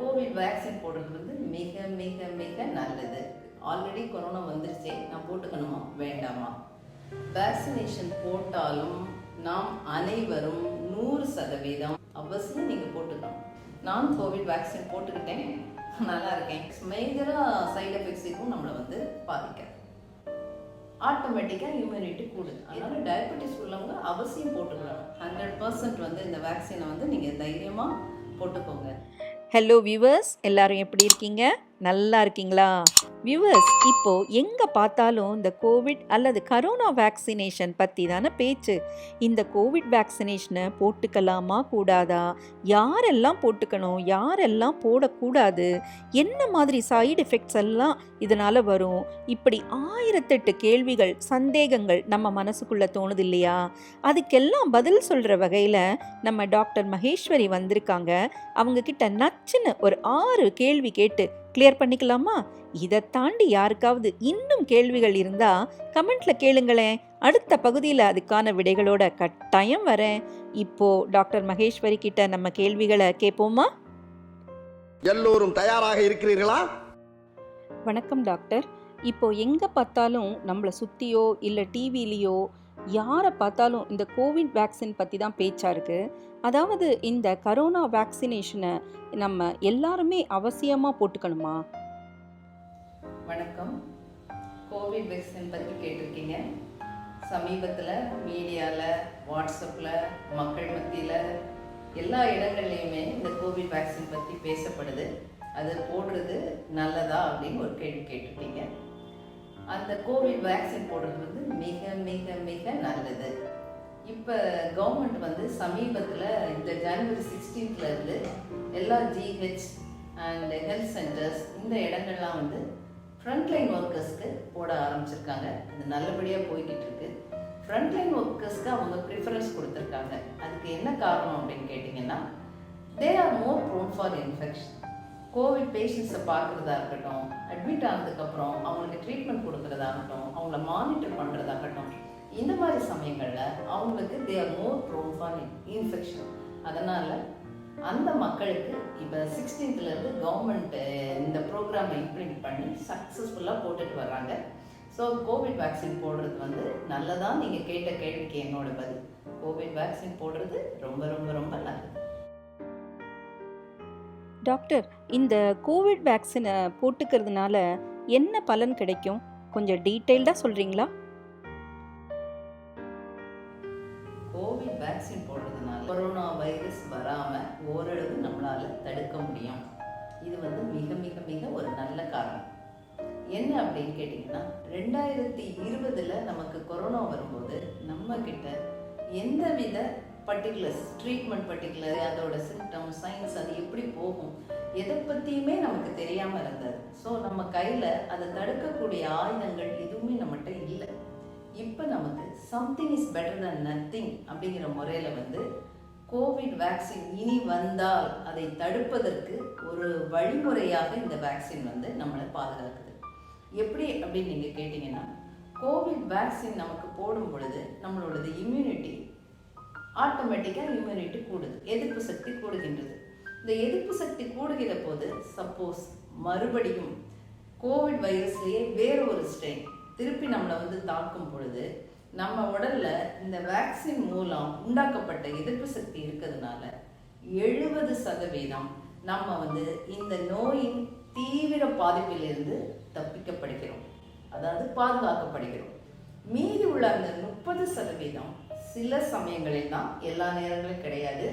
Covid vaccine போடுறது வந்து மிக மிக மிக நல்லது. ஆல்ரெடி கொரோனா வந்துருச்சே. நான் போட்டுக்கணுமா? வேண்டாமா? வேக்சினேஷன் போட்டாலும் நாம் அனைவரும் நூறு சதவீதம் அவசியம் நீங்கள் போட்டுக்கணும். நான் கோவிட் வேக்சின் போட்டுக்கிட்டேன். நல்லா இருக்கேன். மேஜராக சைடு எஃபெக்ட்ஸ் எதுவும் நம்மளை வந்து பாதிக்காது. ஆட்டோமேட்டிக்காக இம்யூனிட்டி கூடுது அதனால டயபெட்டிஸ் உள்ளவங்க அவசியம் போட்டுக்கணும். ஹண்ட்ரட் பர்சன்ட் வந்து இந்த வேக்சினை வந்து நீங்கள் தைரியமாக போட்டுக்கோங்க. ஹலோ வியூவர்ஸ் எல்லாரும் எப்படி இருக்கீங்க? நல்லா இருக்கீங்களா? வியூவர்ஸ் இப்போ எங்கே பார்த்தாலும் இந்த கோவிட் அல்லது கரோனா வேக்சினேஷன் பற்றி தானே பேச்சு. இந்த கோவிட் வேக்சினேஷனை போட்டுக்கலாமா கூடாதா? யாரெல்லாம் போட்டுக்கணும் யாரெல்லாம் போடக்கூடாது? என்ன மாதிரி சைடு எஃபெக்ட்ஸ் எல்லாம் இதனால் வரும்? இப்படி ஆயிரத்தெட்டு கேள்விகள் சந்தேகங்கள் நம்ம மனசுக்குள்ளே தோணுது இல்லையா அதுக்கெல்லாம் பதில் சொல்கிற வகையில் நம்ம டாக்டர் மகேஸ்வரி வந்திருக்காங்க. அவங்க கிட்ட நச்சுன்னு ஒரு ஆறு கேள்வி கேட்டு கிளியர் பண்ணிக்கலாமா? இதை தாண்டி யாருக்காவது இன்னும் கேள்விகள் இருந்தா கமெண்ட்ல கேளுங்களேன். அடுத்த பகுதியில் அதுக்கான விடைகளோட கட்டாயம் வரேன். இப்போ டாக்டர் மகேஸ்வரி கிட்ட நம்ம கேள்விகளை கேட்போமா எல்லோரும் தயாராக இருக்கிறீர்களா? வணக்கம் டாக்டர். இப்போ எங்கே பார்த்தாலும் நம்மளை சுற்றியோ இல்லை டிவிலேயோ யாரை பார்த்தாலும் இந்த கோவிட் வேக்சின் பற்றி தான் பேச்சா இருக்கு. அதாவது இந்த கரோனா வேக்சினேஷனை நம்ம எல்லாருமே அவசியமாக போட்டுக்கணுமா? வணக்கம். கோவிட் வேக்சின் பற்றி கேட்டிருக்கீங்க. சமீபத்தில் மீடியாவில் வாட்ஸ்அப்பில் மக்கள் மத்தியில் எல்லா இடங்கள்லையுமே இந்த கோவிட் வேக்சின் பற்றி பேசப்படுது. அது போடுறது நல்லதா அப்படின்னு ஒரு கேள்வி கேட்டிருக்கீங்க. அந்த கோவிட் வேக்சின் போடுறது வந்து மிக மிக மிக நல்லது. இப்போ கவர்மெண்ட் வந்து சமீபத்தில் இந்த ஜனவரி 16th ல இருந்து எல்லா ஜிஹெச் அண்ட் ஹெல்த் சென்டர்ஸ் இந்த இடங்கள்லாம் வந்து ஃப்ரண்ட்லைன் ஒர்க்கர்ஸ்க்கு போட ஆரம்பிச்சிருக்காங்க. அது நல்லபடியாக போய்கிட்டு இருக்கு ஃப்ரண்ட்லைன் ஒர்க்கர்ஸ்க்கு அவங்க ப்ரிஃபரன்ஸ் கொடுத்துருக்காங்க. அதுக்கு என்ன காரணம் அப்படின்னு கேட்டிங்கன்னா they are more prone for infection COVID பேஷண்ட்ஸை பார்க்குறதா இருக்கட்டும் அட்மிட் ஆனதுக்கப்புறம் அவங்களுக்கு ட்ரீட்மெண்ட் கொடுக்குறதாகட்டும் அவங்கள மானிட்டர் பண்ணுறதாகட்டும் இந்த மாதிரி சமயங்களில் அவங்களுக்கு they are more prone for infection அதனால் அந்த மக்களுக்கு இப்போ சிக்ஸ்டீன்த்லேருந்து கவர்மெண்ட் இந்த ப்ரோக்ராமை இம்ப்ளிமெண்ட் பண்ணி சக்ஸஸ்ஃபுல்லாக போட்டுட்டு வர்றாங்க. ஸோ கோவிட் வேக்சின் போடுறது வந்து நல்லதாக நீங்கள் கேட்ட கேள்விக்கு என்னோட பதில். கோவிட் வேக்சின் போடுறது ரொம்ப ரொம்ப ரொம்ப நல்லது. டாக்டர் இந்த கோவிட் வேக்சினை போட்டுக்கிறதுனால என்ன பலன் கிடைக்கும்? கொஞ்சம் டீட்டெயில்டாக சொல்கிறீங்களா வராமல் ஓரளவு நம்மளால் தடுக்க முடியும். இது வந்து மிக மிக மிக ஒரு நல்ல காரணம். என்ன அப்படின்னு கேட்டிங்கன்னா ரெண்டாயிரத்தி இருபதில் நமக்கு கொரோனா வரும்போது நம்ம கிட்ட எந்தவித பர்டிகுலர்ஸ் ட்ரீட்மெண்ட் பர்டிகுலர் அதோட சிம்டம் சயின்ஸ் அது எப்படி போகும் எதை பற்றியுமே நமக்கு தெரியாமல் இருந்தது. ஸோ நம்ம கையில் அதை தடுக்கக்கூடிய ஆயுதங்கள் எதுவுமே நம்மகிட்ட இல்லை. இப்போ நமக்கு something is better than nothing அப்படிங்கிற முறையில் வந்து கோவிட் வேக்சின் இனி வந்தால் அதை தடுப்பதற்கு ஒரு வழிமுறையாக இந்த வேக்சின் வந்து நம்மளை பாதுகாக்குது. எப்படி அப்படின்னு நீங்கள் கேட்டிங்கன்னா கோவிட் வேக்சின் நமக்கு போடும் பொழுது நம்மளோடது இம்யூனிட்டி ஆட்டோமேட்டிக்காக இம்யூனிட்டி கூடுது. எதிர்ப்பு சக்தி கூடுகின்றது. இந்த எதிர்ப்பு சக்தி கூடுகிற போது சப்போஸ் மறுபடியும் கோவிட் வைரஸ்லேயே வேறு ஒரு ஸ்ட்ரெயின் திருப்பி நம்மளை வந்து தாக்கும் பொழுது நம்ம உடல்ல இந்த வேக்சின் மூலம் உண்டாக்கப்பட்ட எதிர்ப்பு சக்தி இருக்கிறதுனால எழுபது சதவீதம் நம்ம வந்து இந்த நோயின் தீவிர பாதிப்பிலிருந்து தப்பிக்கப்படுகிறோம். அதாவது பாதுகாக்கப்படுகிறோம். மீதி உள்ள அந்த முப்பது சதவீதம் சில சமயங்களில் தான் எல்லா நேரங்களும் கிடையாது.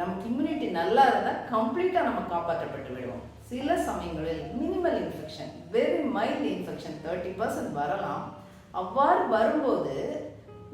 நமக்கு இம்யூனிட்டி நல்லா இருந்தால் கம்ப்ளீட்டாக நம்ம காப்பாற்றப்பட்டு விடுவோம். சில சமயங்களில் minimal infection very mild infection thirty percent வரலாம். அவ்வாறு வரும்போது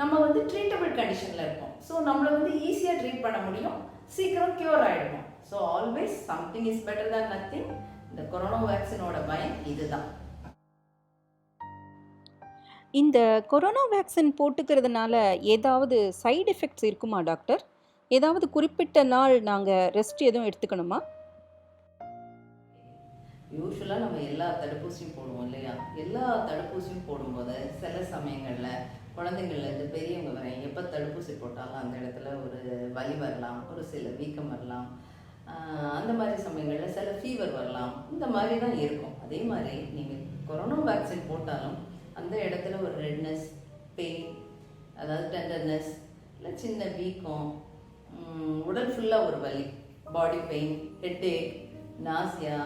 நம்ம வந்து ட்ரீட்டபிள் கண்டிஷனில் இருப்போம். ஸோ நம்மளை வந்து ஈஸியாக ட்ரீட் பண்ண முடியும். சீக்கிரம் க்யூர் ஆகிடுவோம் so always something is better than nothing இந்த கொரோனா வேக்சினோட பயன் இதுதான். இந்த கொரோனா வேக்சின் போட்டுக்கிறதுனால ஏதாவது சைடு எஃபெக்ட்ஸ் இருக்குமா டாக்டர் ஏதாவது குறிப்பிட்ட நாள் நாங்கள் ரெஸ்ட் எதுவும் எடுத்துக்கணுமா? யூஸ்வலாக நம்ம எல்லா தடுப்பூசியும் போடுவோம் இல்லையா? எல்லா தடுப்பூசியும் போடும்போது சில சமயங்களில் குழந்தைங்கள்லேருந்து பெரியவங்க வரை எப்போ தடுப்பூசி போட்டாலும் அந்த இடத்துல ஒரு வலி வரலாம் ஒரு சில வீக்கம் வரலாம். அந்த மாதிரி சமயங்களில் சில ஃபீவர் வரலாம். இந்த மாதிரி தான் இருக்கும். அதே மாதிரி நீங்கள் கொரோனா வேக்சின் போட்டாலும் அந்த இடத்துல ஒரு ரெட்னஸ் பெயின் அதாவது டெண்டர்னஸ் இல்லை சின்ன வீக்கம் உடல் ஃபுல்லாக ஒரு வலி. Body pain headache nausea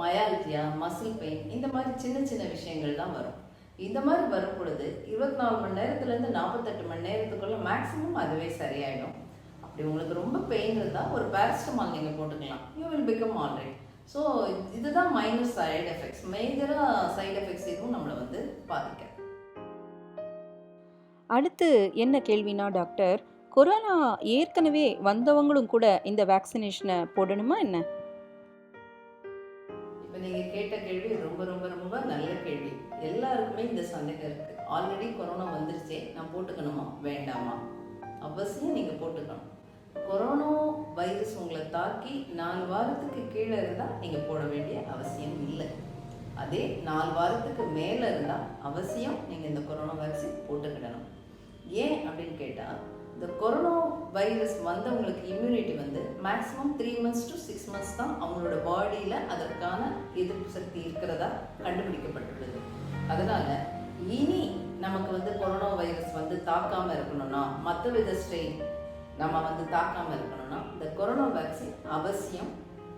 myalgia muscle pain இந்த மாதிரி சின்ன சின்ன விஷயங்கள் தான் வரும். இந்த மாதிரி வரும் பொழுது இருபத்தி நாலு மணி நேரத்துலேருந்து நாற்பத்தெட்டு மணி நேரத்துக்குள்ளே மேக்ஸிமம் அதுவே சரியாயிடும். அப்படி உங்களுக்கு ரொம்ப பெயின் இருந்தால் ஒரு பேரஸ்டமால் நீங்கள் போட்டுக்கலாம். You will become alright so இதுதான் மைனஸ் சைடு எஃபெக்ட்ஸ் மேஜராக சைடு எஃபெக்ட்ஸ் எதுவும் நம்மளை வந்து பாதிக்க அடுத்து என்ன கேள்வினா டாக்டர் கொரோனா ஏற்கனவே வந்தவங்களும் கூட இந்த வேக்சினேஷனை போடணுமா என்ன? எல்லாருக்குமே இந்த சந்தேகம் இருக்குது ஆல்ரெடி கொரோனா வந்துருச்சே நான் போட்டுக்கணுமா? வேண்டாமா? அவசியம் நீங்கள் போட்டுக்கணும். கொரோனா வைரஸ் உங்களை தாக்கி நாலு வாரத்துக்கு கீழே இருந்தால் நீங்கள் போட வேண்டிய அவசியம் இல்லை. அதே நாலு வாரத்துக்கு மேலே இருந்தால் அவசியம் நீங்கள் இந்த கொரோனா வேக்சின் போட்டுக்கிடணும். ஏன் அப்படின்னு கேட்டால் இந்த கொரோனா வைரஸ் வந்தவங்களுக்கு இம்யூனிட்டி வந்து maximum three months to six months தான் அவங்களோட பாடியில் அதற்கான எதிர்ப்பு சக்தி இருக்கிறதா கண்டுபிடிக்கப்பட்டுள்ளது. அதனால் இனி நமக்கு வந்து கொரோனா வைரஸ் வந்து தாக்காமல் இருக்கணும்னா மற்ற வித ஸ்ட்ரெயின் நம்ம வந்து தாக்காமல் இருக்கணும்னா இந்த கொரோனா வேக்சின் அவசியம்.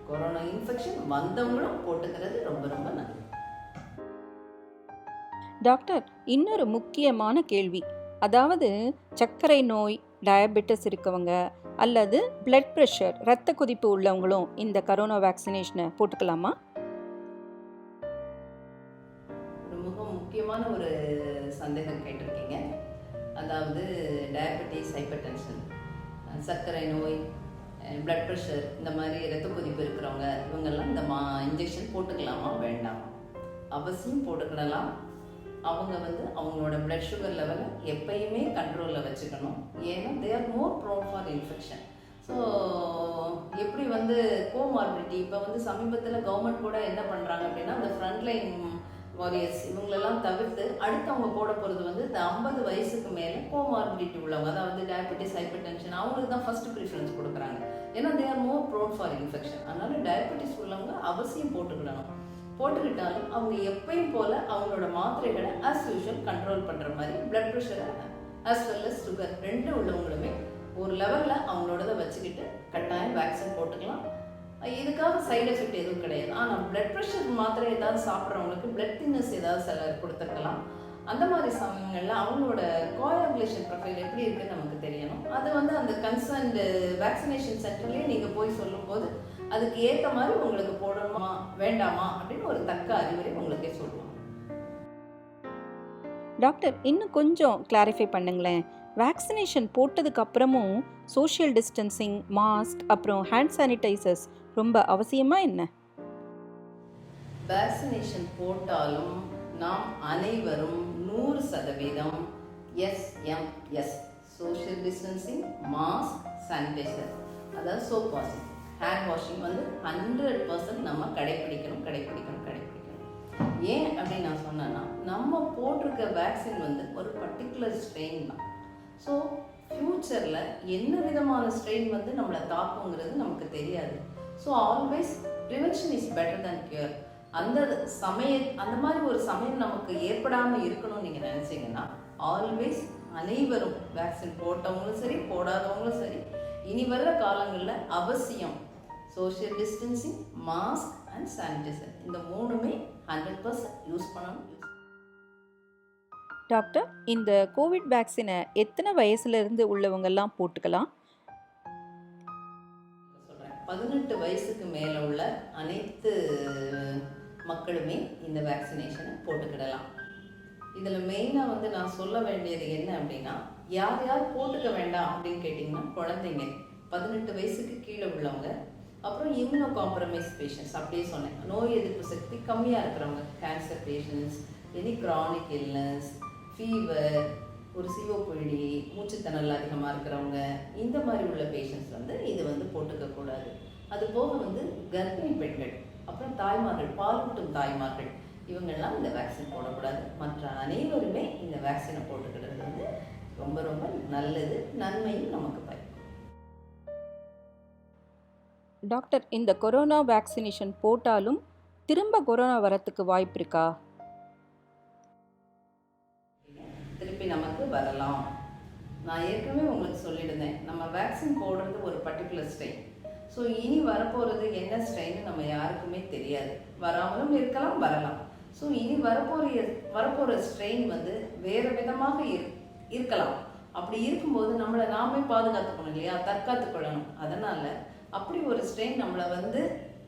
கொரோனா இன்ஃபெக்ஷன் வந்தவங்களும் போட்டுக்கிறது ரொம்ப ரொம்ப நல்லது. டாக்டர் இன்னொரு முக்கியமான கேள்வி. அதாவது சர்க்கரை நோய் டயபெட்டிஸ் இருக்கவங்க அல்லது பிளட் ப்ரெஷர் இரத்த கொதிப்பு உள்ளவங்களும் இந்த கரோனா வேக்சினேஷனை போட்டுக்கலாமா? முக்கியமான ஒரு சந்தேகம் கேட்டிருக்கீங்க. அதாவது டயபெட்டிஸ் ஹைப்பர் டென்ஷன் சர்க்கரை நோய் பிளட் ப்ரெஷர் இந்த மாதிரி ரத்த கொதிப்பு இருக்கிறவங்க இவங்கெல்லாம் இந்த மா இன்ஜெக்ஷன் போட்டுக்கலாமா? வேண்டாம். அவசியம் போட்டுக்கிடலாம். அவங்க வந்து அவங்களோட பிளட் சுகர் லெவலை எப்பயுமே கண்ட்ரோலில் வச்சுக்கணும். ஏன்னா they are more prone for infection so எப்படி வந்து கோமார்பிலிட்டி இப்போ வந்து சமீபத்தில் கவர்மெண்ட் கூட என்ன பண்ணுறாங்க அப்படின்னா அந்த ஃப்ரண்ட்லைன் வாரியர்ஸ் இவங்களெல்லாம் தவிர்த்து அடுத்து அவங்க போட போகிறது வந்து இந்த ஐம்பது வயசுக்கு மேலே கோமார்பிலிட்டி உள்ளவங்க அதாவது டயபெட்டிஸ் ஹைப்பர் டென்ஷன் அவங்களுக்கு தான் ஃபர்ஸ்ட் ப்ரிஃபரன்ஸ் கொடுக்குறாங்க. ஏன்னா they are more prone for infection அதனால டயபெட்டிஸ் உள்ளவங்க அவசியம் போட்டுக்கிடணும். போட்டுக்கிட்டாலும் அவங்க எப்பயும் போல அவங்களோட மாத்திரைகளை ஆஸ் யூஷுவல் கண்ட்ரோல் பண்ணுற மாதிரி பிளட் ப்ரெஷரை ஆஸ் வெல் அஸ் சுகர் ரெண்டு உள்ளவங்களுமே ஒரு லெவலில் அவங்களோட வச்சுக்கிட்டு கட்டாயம் வேக்சின் போட்டுக்கலாம். இதுக்காக சைடு எஃபெக்ட் எதுவும் கிடையாது. ஆனால் பிளட் ப்ரெஷர் மாத்திரை ஏதாவது சாப்பிட்றவங்களுக்கு பிளட் தின்னஸ் ஏதாவது சில கொடுத்துருக்கலாம். அந்த மாதிரி சமயங்களில் அவங்களோட கோயாகுலேஷன் ப்ரொஃபைல் எப்படி இருக்குன்னு நமக்கு தெரியணும். அது வந்து அந்த கன்சர்ன்டு வேக்சினேஷன் சென்டர்லேயே நீங்கள் போய் சொல்லும்போது அதுக்கு ஏற்ற மாதிரி உங்களுக்கு போடணுமா வேண்டாமா அப்படின்னு ஒரு தக்க அறிவுரை உங்களுக்கே சொல்லுவோம். டாக்டர் இன்னும் கொஞ்சம் கிளாரிஃபை பண்ணுங்களேன். வேக்சினேஷன் போட்டதுக்கு அப்புறமும் சோஷியல் டிஸ்டன்சிங் மாஸ்க் அப்புறம் ஹேண்ட் சானிடைசர்ஸ் ரொம்ப அவசியமா என்ன? வேக்சினேஷன் போட்டாலும் நாம் அனைவரும் நூறு சதவீதம் SMS social distancing mask sanitiser அதாவது சோப் வாஷிங் ஹேண்ட் வாஷிங் வந்து ஹண்ட்ரட் பர்சன்ட் நம்ம கடைப்பிடிக்கணும் கடைப்பிடிக்கணும் கடைப்பிடிக்கணும். ஏன் அப்படின்னு நான் சொன்னேன்னா நம்ம போட்டிருக்க வேக்சின் வந்து ஒரு பர்டிகுலர் ஸ்ட்ரெயின் தான். ஸோ ஃப்யூச்சரில் என்ன விதமான ஸ்ட்ரெயின் வந்து நம்மளை தாக்குங்கிறது நமக்கு தெரியாது. So always prevention is better than cure அந்த சமய அந்த மாதிரி ஒரு சமயம் நமக்கு ஏற்படாமல் இருக்கணும்னு நீங்கள் நினச்சிங்கன்னா ஆல்வேஸ் அனைவரும் வேக்சின் போட்டவங்களும் சரி போடாதவங்களும் சரி இனி வர்ற காலங்களில் அவசியம் social distancing mask and sanitiser இந்த மூணுமே ஹண்ட்ரட் பர்சன்ட் யூஸ் பண்ணணும். யூஸ் டாக்டர் இந்த கோவிட் வேக்சினை எத்தனை வயசுலேருந்து உள்ளவங்கெல்லாம் போட்டுக்கலாம்? பதினெட்டு வயசுக்கு மேலே உள்ள அனைத்து மக்களுமே இந்த வேக்சினேஷனை போட்டுக்கிடலாம். இதில் மெயினாக வந்து நான் சொல்ல வேண்டியது என்ன அப்படின்னா யார் யார் போட்டுக்க வேண்டாம் அப்படின்னு கேட்டிங்கன்னா குழந்தைங்க பதினெட்டு வயசுக்கு கீழே உள்ளவங்க அப்புறம் இம்யூனோ காம்ப்ரமைஸ் பேஷண்ட்ஸ் அப்படியே சொன்னேன். நோய் எதிர்ப்பு சக்தி கம்மியாக இருக்கிறவங்க cancer patients any chronic illness fever ஒரு சிவப்புழுடி மூச்சுத்திணறல் அதிகமாக இருக்கிறவங்க இந்த மாதிரி உள்ள பேஷண்ட்ஸ் வந்து இது வந்து போட்டுக்கக்கூடாது அது போக வந்து கர்ப்பிணி பெண்கள் அப்புறம் தாய்மார்கள் பாலூட்டும் தாய்மார்கள் இவங்கெல்லாம் இந்த வேக்சின் போடக்கூடாது. மற்ற அனைவருமே இந்த வேக்சினை போட்டுக்கிறது வந்து ரொம்ப ரொம்ப நல்லது. நன்மையும் நமக்கு பயன். டாக்டர் இந்த கொரோனா வேக்சினேஷன் போட்டாலும் திரும்ப கொரோனா வரத்துக்கு வாய்ப்பு இருக்கா? நமக்கு வரலாம். நான் ஏற்கனவே உங்களுக்கு சொல்லியிருந்தேன் நம்ம வேக்சின் போடுறது ஒரு பர்டிகுலர் ஸ்ட்ரெயின் ஸோ இனி வரப்போகிறது என்ன ஸ்ட்ரெயின் நம்ம யாருக்குமே தெரியாது. வராமலும் இருக்கலாம் வரலாம். ஸோ இனி வரப்போகிற வரப்போகிற ஸ்ட்ரெயின் வந்து வேறு விதமாக இரு இருக்கலாம். அப்படி இருக்கும்போது நம்மளை நாமே பாதுகாத்துக்கணும் இல்லையா? தற்காத்துக்கொள்ளணும். அதனால் அப்படி ஒரு ஸ்ட்ரெயின் நம்மளை வந்து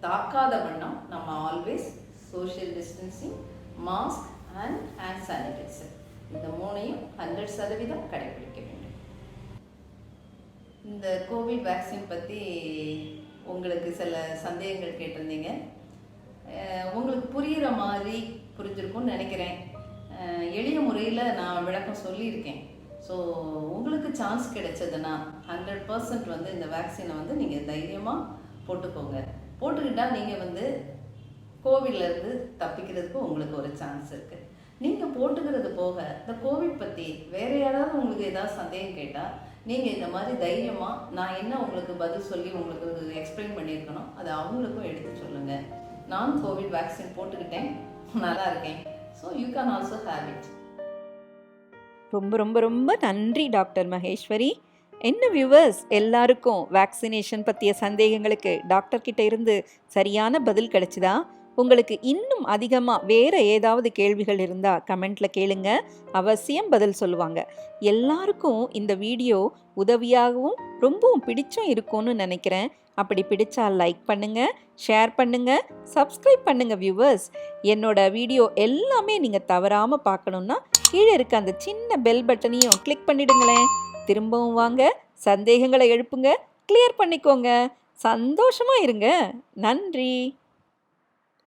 தாக்காத வண்ணம் நம்ம always social distancing mask and hand sanitiser இந்த மூணையும் ஹண்ட்ரட் சதவீதம் கடைபிடிக்க வேண்டும். இந்த கோவிட் வேக்சின் பற்றி உங்களுக்கு சில சந்தேகங்கள் கேட்டிருந்தீங்க. உங்களுக்கு புரிகிற மாதிரி புரிஞ்சிருக்கும்னு நினைக்கிறேன். எளிய முறையில் நான் விளக்கம் சொல்லியிருக்கேன். ஸோ உங்களுக்கு சான்ஸ் கிடைச்சதுன்னா ஹண்ட்ரட் பர்சன்ட் வந்து இந்த வேக்சினை வந்து நீங்கள் தைரியமாக போட்டுக்கோங்க. போட்டுக்கிட்டால் நீங்கள் வந்து கோவிட்லேருந்து தப்பிக்கிறதுக்கு உங்களுக்கு ஒரு சான்ஸ் இருக்குது நீங்கள் போட்டுக்கிறது போக இந்த கோவிட் பற்றி வேறு யாராவது உங்களுக்கு ஏதாவது சந்தேகம் கேட்டால் நீங்கள் இந்த மாதிரி தைரியமாக நான் என்ன உங்களுக்கு பதில் சொல்லி உங்களுக்கு எக்ஸ்பிளைன் பண்ணியிருக்கணும் அதை அவங்களுக்கும் எடுத்து சொல்லுங்கள் நான் கோவிட் வேக்சின் போட்டுக்கிட்டேன். நல்லா இருக்கேன். So you can also have it ரொம்ப ரொம்ப ரொம்ப நன்றி டாக்டர் மகேஸ்வரி. என்ன வியூவர்ஸ் எல்லாருக்கும் வேக்சினேஷன் பற்றிய சந்தேகங்களுக்கு டாக்டர் கிட்ட இருந்து சரியான பதில் கிடைச்சிதா? உங்களுக்கு இன்னும் அதிகமாக வேறு ஏதாவது கேள்விகள் இருந்தால் கமெண்ட்டில் கேளுங்க. அவசியம் பதில் சொல்லுவாங்க. எல்லாருக்கும் இந்த வீடியோ உதவியாகவும் ரொம்பவும் பிடிச்சும் இருக்கும்னு நினைக்கிறேன். அப்படி பிடிச்சா லைக் பண்ணுங்க ஷேர் பண்ணுங்க சப்ஸ்கிரைப் பண்ணுங்க வியூவர்ஸ் என்னோட வீடியோ எல்லாமே நீங்கள் தவறாமல் பார்க்கணுன்னா கீழே இருக்க அந்த சின்ன பெல் பட்டனையும் கிளிக் பண்ணிடுங்களேன். திரும்பவும் வாங்க சந்தேகங்களை எழுப்புங்க கிளியர் பண்ணிக்கோங்க. சந்தோஷமாக இருங்க. நன்றி.